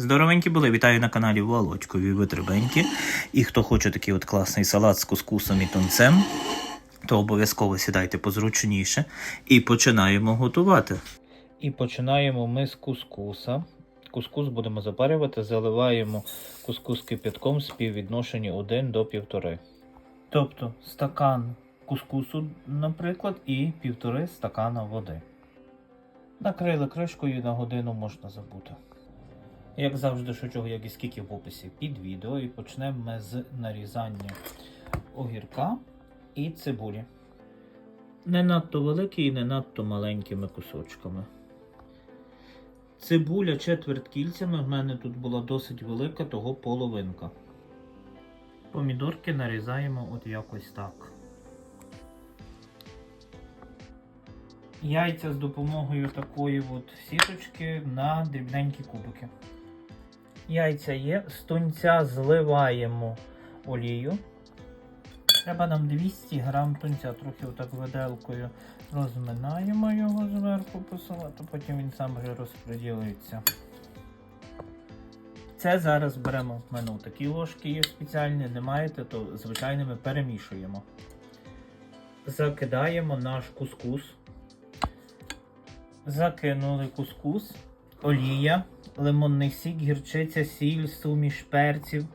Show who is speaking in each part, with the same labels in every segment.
Speaker 1: Здоровенькі були, вітаю на каналі Володькові Витребеньки. І хто хоче такий от класний салат з кускусом і тунцем, то обов'язково сідайте позручніше і починаємо готувати. І починаємо ми з кускуса. Кускус будемо запарювати, заливаємо кускус кипятком співвідношенні 1 до 1,5. Тобто стакан кускусу, наприклад, і півтори стакана води. Накрили кришкою на годину можна забути. Як завжди, що чого, як і скільки в описі під відео, і почнемо ми з нарізання огірка і цибулі. Не надто великі і не надто маленькими кусочками. Цибуля четверть кільцями, в мене тут була досить велика, того половинка. Помідорки нарізаємо от якось так. Яйця з допомогою такої от сіточки на дрібненькі кубики. Яйця є, з тунця зливаємо олію. Треба нам 200 грам тунця, трохи отак виделкою розминаємо його зверху по салату, потім він сам вже розподілиться. Це зараз беремо в мене такі ложки є спеціальні, не маєте, то звичайними перемішуємо. Закидаємо наш кускус. Закинули кускус, олія, лимонний сік, гірчиця, сіль, суміш перців.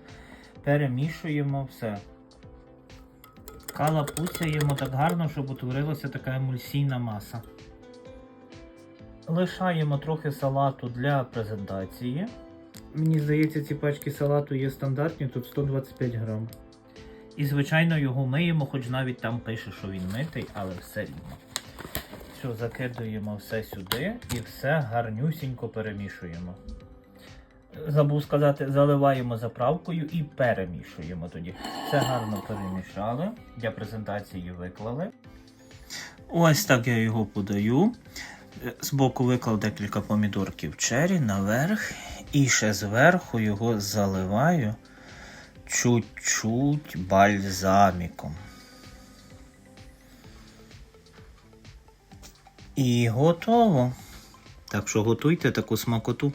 Speaker 1: Перемішуємо все. Калапуцяємо так гарно, щоб утворилася така емульсійна маса. Лишаємо трохи салату для презентації. Мені здається, ці пачки салату є стандартні, тут 125 грам. І, звичайно, його миємо, хоч навіть там пише, що він митий, але все рівно. Все, закидуємо все сюди і все гарнюсінько перемішуємо. Забув сказати, заливаємо заправкою і перемішуємо тоді. Все гарно перемішали. Для презентації виклали. Ось так я його подаю. Збоку виклав декілька помідорків чері наверх. І ще зверху його заливаю чуть-чуть бальзаміком. І готово. Так що готуйте таку смакоту.